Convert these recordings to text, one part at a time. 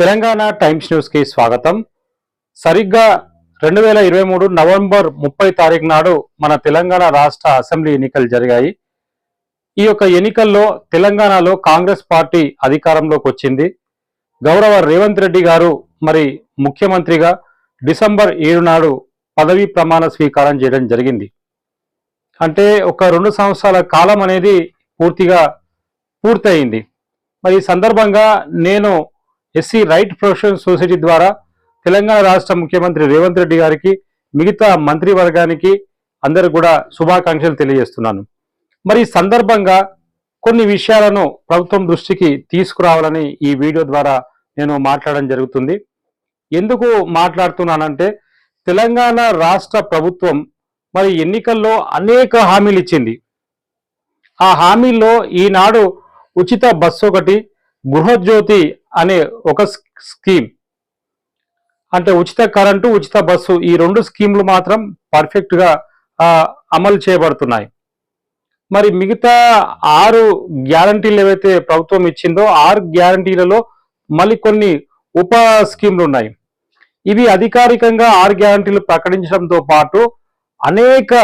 Telangana times న్యూస్కి స్వాగతం. సరిగ్గా రెండు వేల ఇరవై మూడు నవంబర్ ముప్పై తారీఖు నాడు మన తెలంగాణ రాష్ట్ర అసెంబ్లీ ఎన్నికలు జరిగాయి. ఈ యొక్క ఎన్నికల్లో తెలంగాణలో కాంగ్రెస్ పార్టీ అధికారంలోకి వచ్చింది. గౌరవ రేవంత్ రెడ్డి గారు మరి ముఖ్యమంత్రిగా డిసెంబర్ ఏడు నాడు పదవీ ప్రమాణ స్వీకారం చేయడం జరిగింది. అంటే ఒక రెండు సంవత్సరాల కాలం అనేది పూర్తిగా పూర్తయింది. మరి ఈ సందర్భంగా నేను ఎస్సీ రైట్ ప్రొఫెషన్ సొసైటీ ద్వారా తెలంగాణ రాష్ట్ర ముఖ్యమంత్రి రేవంత్ రెడ్డి గారికి మిగతా మంత్రివర్గానికి అందరు కూడా శుభాకాంక్షలు తెలియజేస్తున్నాను. మరి ఈ సందర్భంగా కొన్ని విషయాలను ప్రభుత్వం దృష్టికి తీసుకురావాలని ఈ వీడియో ద్వారా నేను మాట్లాడడం జరుగుతుంది. ఎందుకు మాట్లాడుతున్నానంటే తెలంగాణ రాష్ట్ర ప్రభుత్వం మరి ఎన్నికల్లో అనేక హామీలు ఇచ్చింది. ఆ హామీల్లో ఈనాడు ఉచిత బస్సు ఒకటి గృహజ్యోతి అనే ఒక స్కీమ్. అంటే ఉచిత కరెంటు ఉచిత బస్సు ఈ రెండు స్కీమ్లు మాత్రం పర్ఫెక్ట్గా అమలు చేయబడుతున్నాయి. మరి మిగతా ఆరు గ్యారంటీలు ఏవైతే ప్రభుత్వం ఇచ్చిందో ఆరు గ్యారంటీలలో మళ్ళీ కొన్ని ఉప స్కీమ్లు ఉన్నాయి ఇవి అధికారికంగా ఆరు గ్యారంటీలు ప్రకటించడంతో పాటు అనేక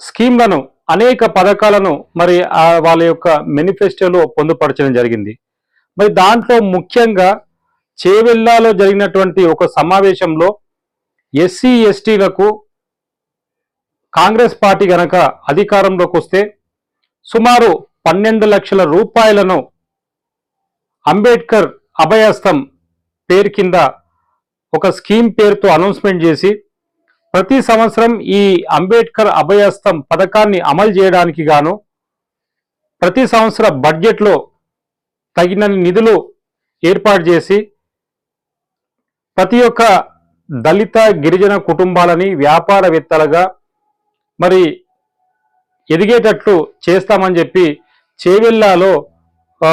స్కీమ్లను అనేక పథకాలను మరి వాళ్ళ యొక్క మేనిఫెస్టోలో పొందుపరచడం జరిగింది. మరి దాంట్లో ముఖ్యంగా చేవెల్లాలో జరిగినటువంటి ఒక సమావేశంలో ఎస్సీ ఎస్టీలకు కాంగ్రెస్ పార్టీ గనక అధికారంలోకి వస్తే సుమారు పన్నెండు లక్షల రూపాయలను అంబేద్కర్ అభయస్థం పేరు కింద ఒక స్కీమ్ పేరుతో అనౌన్స్మెంట్ చేసి ప్రతి సంవత్సరం ఈ అంబేద్కర్ అభయస్థం పథకాన్ని అమలు చేయడానికి గాను ప్రతి సంవత్సర బడ్జెట్లో తగినన్ని నిధులు ఏర్పాటు చేసి ప్రతి ఒక్క దళిత గిరిజన కుటుంబాలని వ్యాపారవేత్తలుగా మరి ఎదిగేటట్లు చేస్తామని చెప్పి చేవెల్లాలో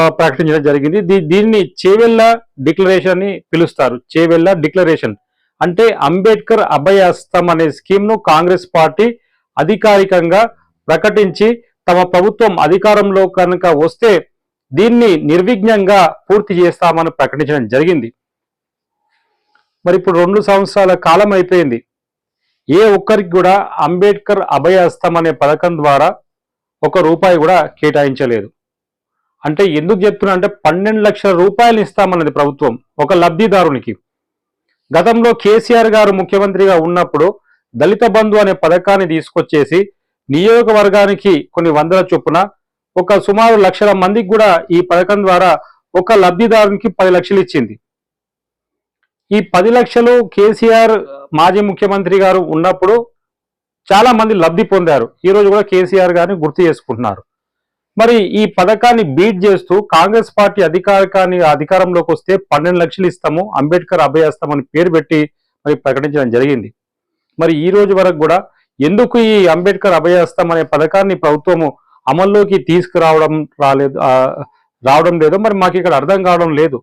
ప్రకటించడం జరిగింది. దీ- దీన్ని చేవెళ్ళ డిక్లరేషన్ అని పిలుస్తారు. చేవెళ్ళ డిక్లరేషన్. అంటే అంబేద్కర్ అభయహస్తం అనే స్కీమ్ను కాంగ్రెస్ పార్టీ అధికారికంగా ప్రకటించి తమ ప్రభుత్వం అధికారంలో కనుక వస్తే దీన్ని నిర్విఘ్నంగా పూర్తి చేస్తామని ప్రకటించడం జరిగింది. మరి ఇప్పుడు రెండు సంవత్సరాల కాలం అయిపోయింది. ఏ ఒక్కరికి కూడా అంబేద్కర్ అభయహస్తం అనే పథకం ద్వారా ఒక రూపాయి కూడా కేటాయించలేదు. అంటే ఎందుకు చెప్తున్నా అంటే పన్నెండు లక్షల రూపాయలు ఇస్తామన్నది ప్రభుత్వం ఒక లబ్ధిదారునికి. గతంలో కేసీఆర్ గారు ముఖ్యమంత్రిగా ఉన్నప్పుడు దళిత బంధు అనే పథకాన్ని తీసుకొచ్చేసి నియోజకవర్గానికి కొన్ని వందల చొప్పున ఒక సుమారు లక్షల మందికి కూడా ఈ పథకం ద్వారా ఒక లబ్ధిదారునికి పది లక్షలు ఇచ్చింది. ఈ పది లక్షలు కేసీఆర్ మాజీ ముఖ్యమంత్రి గారు ఉన్నప్పుడు చాలా మంది లబ్ధి పొందారు. ఈ రోజు కూడా కేసీఆర్ గారిని గుర్తు చేసుకుంటున్నారు. మరి ఈ పథకాన్ని బీట్ చేస్తూ కాంగ్రెస్ పార్టీ అధికారికాన్ని అధికారంలోకి వస్తే పన్నెండు లక్షలు ఇస్తాము అంబేద్కర్ అభయస్తాం అని పేరు పెట్టి మరి ప్రకటించడం జరిగింది. మరి ఈ రోజు వరకు కూడా ఎందుకు ఈ అంబేద్కర్ అభయహస్తం అనే పథకాన్ని ప్రభుత్వము అమల్లోకి తీసుకురావడం రాలేదు రావడం లేదు. మరి మాకు ఇక్కడ అర్థం కావడం లేదు.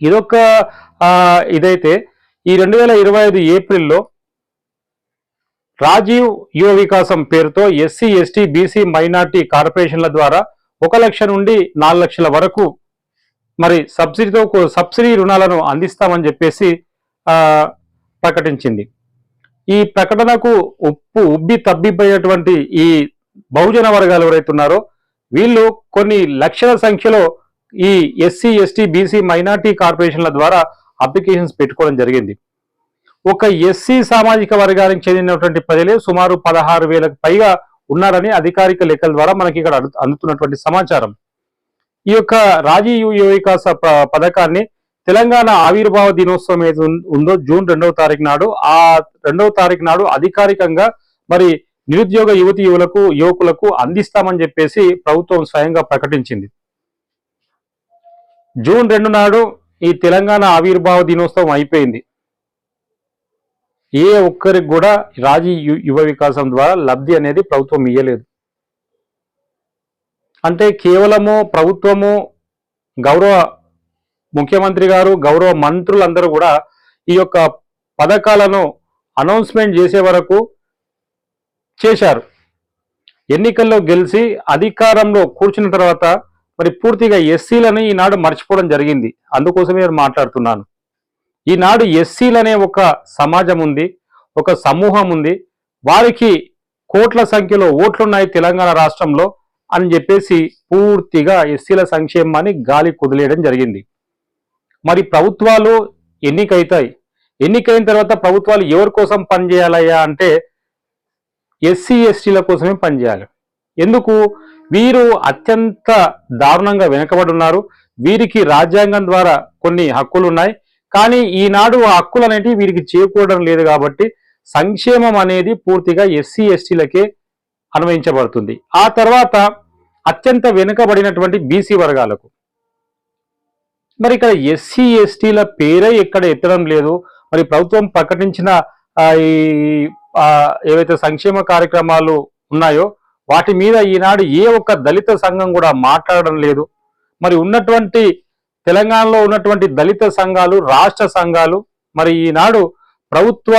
ఇదొక ఇదైతే ఈ రెండు వేల ఇరవై ఐదు ఏప్రిల్లో రాజీవ్ యువ వికాసం పేరుతో ఎస్సీ ఎస్టీ బీసీ మైనార్టీ కార్పొరేషన్ల ద్వారా ఒక లక్ష నుండి నాలుగు లక్షల వరకు మరి సబ్సిడీతో సబ్సిడీ రుణాలను అందిస్తామని చెప్పేసి ప్రకటించింది. ఈ ప్రకటనకు ఉప్పు ఉబ్బి తబ్బిపోయేటువంటి ఈ బహుజన వర్గాలు ఎవరైతే ఉన్నారో వీళ్ళు కొన్ని లక్షల సంఖ్యలో ఈ ఎస్సీ ఎస్టీ బీసీ మైనార్టీ కార్పొరేషన్ల ద్వారా అప్లికేషన్స్ పెట్టుకోవడం జరిగింది. ఒక ఎస్సీ సామాజిక వర్గానికి చెందినటువంటి ప్రజలే సుమారు పదహారు వేలకు పైగా ఉన్నారని అధికారిక లెక్కల ద్వారా మనకి ఇక్కడ అందుతున్నటువంటి సమాచారం. ఈ యొక్క రాజీవ్ వికాస ప- పథకాన్ని తెలంగాణ ఆవిర్భావ దినోత్సవం ఏది ఉందో జూన్ రెండవ తారీఖు నాడు ఆ రెండవ తారీఖు నాడు అధికారికంగా మరి నిరుద్యోగ యువతి యువలకు యువకులకు అందిస్తామని చెప్పేసి ప్రభుత్వం స్వయంగా ప్రకటించింది. జూన్ రెండు నాడు ఈ తెలంగాణ ఆవిర్భావ దినోత్సవం అయిపోయింది. ఏ ఒక్కరికి కూడా రాజీ యువ వికాసం ద్వారా లబ్ధి అనేది ప్రభుత్వం ఇయ్యలేదు. అంటే కేవలము ప్రభుత్వము గౌరవ ముఖ్యమంత్రి గారు గౌరవ మంత్రులందరూ కూడా ఈ యొక్క పథకాలను అనౌన్స్మెంట్ చేసే వరకు చేశారు. ఎన్నికల్లో గెలిచి అధికారంలో కూర్చున్న తర్వాత మరి పూర్తిగా ఎస్సీలని ఈనాడు మర్చిపోవడం జరిగింది. అందుకోసమే నేను మాట్లాడుతున్నాను. ఈనాడు ఎస్సీలనే ఒక సమాజం ఉంది ఒక సమూహం ఉంది. వారికి కోట్ల సంఖ్యలో ఓట్లున్నాయి తెలంగాణ రాష్ట్రంలో అని చెప్పేసి పూర్తిగా ఎస్సీల సంక్షేమాన్ని గాలి కుదిలేయడం జరిగింది. మరి ప్రభుత్వాలు ఎన్నికైతాయి. ఎన్నికైన తర్వాత ప్రభుత్వాలు ఎవరి కోసం పనిచేయాలయ్యా అంటే ఎస్సీ ఎస్టీల కోసమే పనిచేయాలి. ఎందుకు? వీరు అత్యంత దారుణంగా వెనుకబడి ఉన్నారు వీరికి రాజ్యాంగం ద్వారా కొన్ని హక్కులు ఉన్నాయి కానీ ఈనాడు ఆ హక్కులు అనేటివి వీరికి చేకూడడం లేదు కాబట్టి సంక్షేమం అనేది పూర్తిగా ఎస్సీ ఎస్టీలకే అన్వయించబడుతుంది. ఆ తర్వాత అత్యంత వెనుకబడినటువంటి బీసీ వర్గాలకు. మరి ఇక్కడ ఎస్సీ ఎస్టీల పేరే ఇక్కడ ఎత్తడం లేదు. మరి ప్రభుత్వం ప్రకటించిన ఈ ఏవైతే సంక్షేమ కార్యక్రమాలు ఉన్నాయో వాటి మీద ఈనాడు ఏ ఒక్క దళిత సంఘం కూడా మాట్లాడడం లేదు. మరి ఉన్నటువంటి తెలంగాణలో ఉన్నటువంటి దళిత సంఘాలు రాష్ట్ర సంఘాలు మరి ఈనాడు ప్రభుత్వ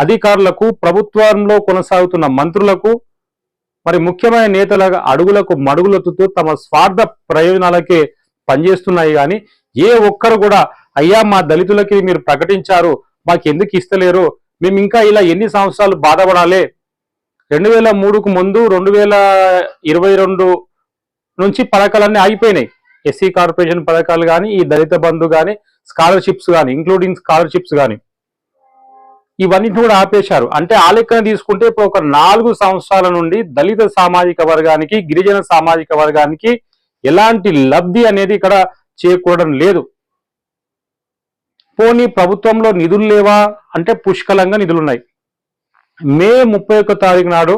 అధికారులకు ప్రభుత్వంలో కొనసాగుతున్న మంత్రులకు మరి ముఖ్యమైన నేతల అడుగులకు మడుగులొత్తుతూ తమ స్వార్థ ప్రయోజనాలకే పనిచేస్తున్నాయి కానీ ఏ ఒక్కరు కూడా అయ్యా మా దళితులకి మీరు ప్రకటించారు మాకు ఎందుకు ఇస్తలేరు మేము ఇంకా ఇలా ఎన్ని సంవత్సరాలు బాధపడాలి? రెండు వేల మూడుకు ముందు రెండు వేల ఇరవై రెండు నుంచి పథకాలన్నీ ఆగిపోయినాయి. ఎస్సీ కార్పొరేషన్ పథకాలు కానీ ఈ దళిత బంధు కానీ స్కాలర్షిప్స్ కానీ ఇంక్లూడింగ్ స్కాలర్షిప్స్ కానీ ఇవన్నిటిని కూడా ఆపేశారు. అంటే ఆ లెక్కన తీసుకుంటే ఇప్పుడు ఒక నాలుగు సంవత్సరాల నుండి దళిత సామాజిక వర్గానికి గిరిజన సామాజిక వర్గానికి ఎలాంటి లబ్ధి అనేది ఇక్కడ చేకూడడం లేదు. పోనీ ప్రభుత్వంలో నిధులు లేవా? అంటే పుష్కలంగా నిధులున్నాయి. మే ముప్పై ఒక్క తారీఖు నాడు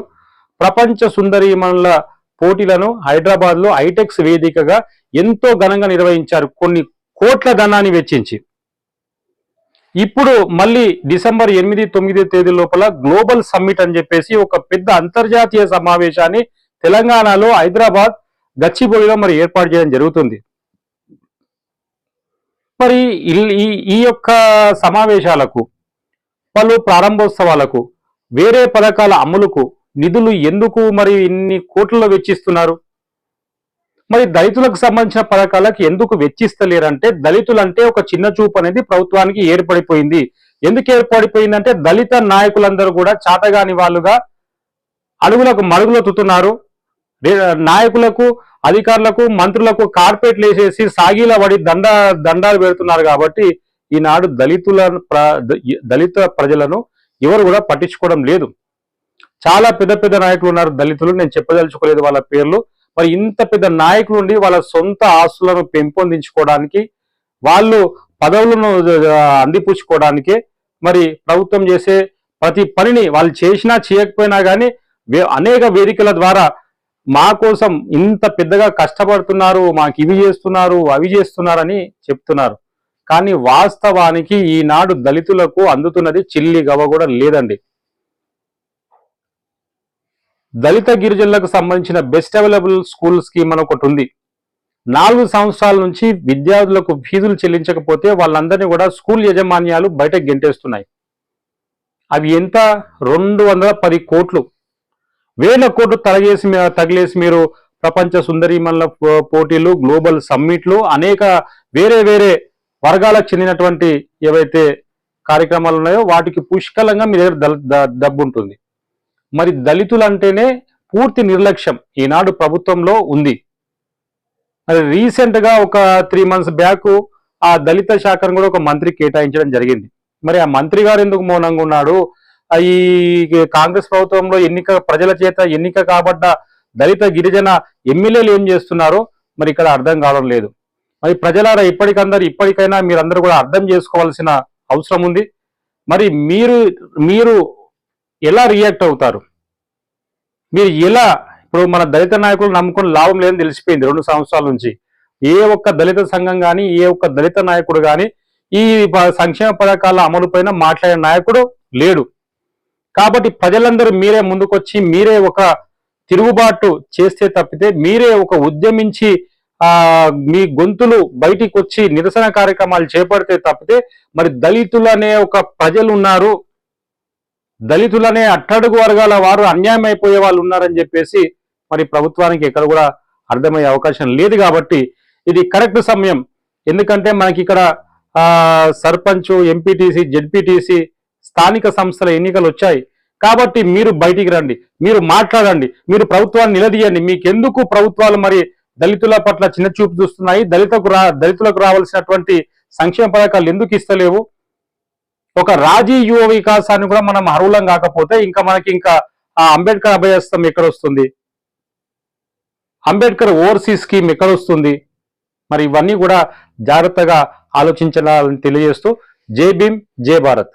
ప్రపంచ సుందరీమణుల పోటీలను హైదరాబాద్లో హైటెక్స్ వేదికగా ఎంతో ఘనంగా నిర్వహించారు. కొన్ని కోట్ల ధనాన్ని వెచ్చించి. ఇప్పుడు మళ్ళీ డిసెంబర్ ఎనిమిది తొమ్మిది తేదీ లోపల గ్లోబల్ సమ్మిట్ అని చెప్పేసి ఒక పెద్ద అంతర్జాతీయ సమావేశాన్ని తెలంగాణలో హైదరాబాద్ గచ్చిబౌలిలో మరి ఏర్పాటు చేయడం జరుగుతుంది. మరి ఈ ఈ యొక్క సమావేశాలకు పలు ప్రారంభోత్సవాలకు వేరే పథకాల అమలుకు నిధులు ఎందుకు మరి ఇన్ని కోట్లలో వెచ్చిస్తున్నారు? మరి దళితులకు సంబంధించిన పథకాలకు ఎందుకు వెచ్చిస్తలేరంటే దళితులంటే ఒక చిన్న చూపు అనేది ప్రభుత్వానికి ఏర్పడిపోయింది. ఎందుకు ఏర్పడిపోయిందంటే దళిత నాయకులందరూ కూడా చాతగాని వాళ్ళుగా అడుగులకు మడుగులొత్తుతున్నారు నాయకులకు అధికారులకు మంత్రులకు కార్పెట్లు వేసేసి సాగిల పడి దండ దండాలు పెడుతున్నారు కాబట్టి ఈనాడు దళితుల ప్ర- దళిత ప్రజలను ఎవరు కూడా పట్టించుకోవడం లేదు. చాలా పెద్ద పెద్ద నాయకులు ఉన్నారు దళితులు నేను చెప్పదలుచుకోలేదు వాళ్ళ పేర్లు. మరి ఇంత పెద్ద నాయకులు ఉండి వాళ్ళ సొంత ఆస్తులను పెంపొందించుకోవడానికి వాళ్ళు పదవులను అందిపుచ్చుకోవడానికి మరి ప్రభుత్వం చేసే ప్రతి పనిని వాళ్ళు చేసినా చేయకపోయినా కానీ అనేక వేదికల ద్వారా మా కోసం ఇంత పెద్దగా కష్టపడుతున్నారు మాకు ఇవి చేస్తున్నారు అవి చేస్తున్నారని చెప్తున్నారు. కానీ వాస్తవానికి ఈనాడు దళితులకు అందుతున్నది చిల్లి గవ కూడా లేదండి. దళిత గిరిజనులకు సంబంధించిన బెస్ట్ అవైలబుల్ స్కూల్ స్కీమ్ అని ఒకటి ఉంది. నాలుగు సంవత్సరాల నుంచి విద్యార్థులకు ఫీజులు చెల్లించకపోతే వాళ్ళందరినీ కూడా స్కూల్ యాజమాన్యాలు బయట గెంటేస్తున్నాయి. అవి ఎంత? రెండు వందల పది కోట్లు. వేల కోట్లు తలగేసి తగిలేసి మీరు ప్రపంచ సుందరీమల్ల పో- పోటీలు గ్లోబల్ సమ్మిట్లు అనేక వేరే వేరే వర్గాలకు చెందినటువంటి ఏవైతే కార్యక్రమాలు ఉన్నాయో వాటికి పుష్కలంగా మీ దగ్గర ద- డబ్బు ఉంటుంది మరి దళితులు అంటేనే పూర్తి నిర్లక్ష్యం ఈనాడు ప్రభుత్వంలో ఉంది. మరి రీసెంట్గా ఒక త్రీ మంత్స్ బ్యాక్ ఆ దళిత శాఖను కూడా ఒక మంత్రి కేటాయించడం జరిగింది. మరి ఆ మంత్రి గారు ఎందుకు మౌనంగా ఉన్నాడు? ఈ కాంగ్రెస్ ప్రభుత్వంలో ఎన్నిక ప్రజల చేత ఎన్నిక కాబడ్డ దళిత గిరిజన ఎమ్మెల్యేలు ఏం చేస్తున్నారో? మరి ఇక్కడ అర్థం కావడం లేదు. మరి ప్రజలారా ఇప్పటికందరు ఇప్పటికైనా మీరందరూ కూడా అర్థం చేసుకోవాల్సిన అవసరం ఉంది. మరి మీరు మీరు ఎలా రియాక్ట్ అవుతారు? మీరు ఎలా ఇప్పుడు మన దళిత నాయకులు నమ్ముకుని లాభం లేదని తెలిసిపోయింది రెండు సంవత్సరాల నుంచి. ఏ ఒక్క దళిత సంఘం కానీ ఏ ఒక్క దళిత నాయకుడు కానీ ఈ సంక్షేమ పథకాల అమలు పైన మాట్లాడే నాయకుడు లేడు. కాబట్టి ప్రజలందరూ మీరే ముందుకొచ్చి మీరే ఒక తిరుగుబాటు చేస్తే తప్పితే మీరే ఒక ఉద్యమించి ఆ మీ గొంతులు బయటికి వచ్చి నిరసన కార్యక్రమాలు చేపడితే తప్పితే మరి దళితులు అనే ఒక ప్రజలు ఉన్నారు దళితులనే అట్టడుగు వర్గాల వారు అన్యాయం అయిపోయే వాళ్ళు ఉన్నారని చెప్పేసి మరి ప్రభుత్వానికి ఎక్కడ కూడా అర్థమయ్యే అవకాశం లేదు కాబట్టి ఇది కరెక్ట్ సమయం. ఎందుకంటే మనకి ఇక్కడ ఆ, సర్పంచ్ ఎంపీటీసీ జెడ్పీటీసీ స్థానిక సంస్థల ఎన్నికలు వచ్చాయి. కాబట్టి మీరు బయటికి రండి. మీరు మాట్లాడండి. మీరు ప్రభుత్వాన్ని నిలదీయండి. మీకెందుకు ప్రభుత్వాలు మరి దళితుల పట్ల చిన్న చూపు చూస్తున్నాయి? దళితకు రా దళితులకు రావాల్సినటువంటి సంక్షేమ పథకాలు ఎందుకు ఇస్తలేవు? ఒక రాజీ యువ వికాసాన్ని కూడా మనం అర్హులం కాకపోతే ఇంకా మనకి ఇంకా ఆ అంబేద్కర్ అభయస్థం ఎక్కడ వస్తుంది అంబేద్కర్ ఓవర్సీస్ స్కీమ్ ఎక్కడ వస్తుంది మరి ఇవన్నీ కూడా జాగ్రత్తగా ఆలోచించాలని తెలియజేస్తూ జై భీమ్ జై భారత్.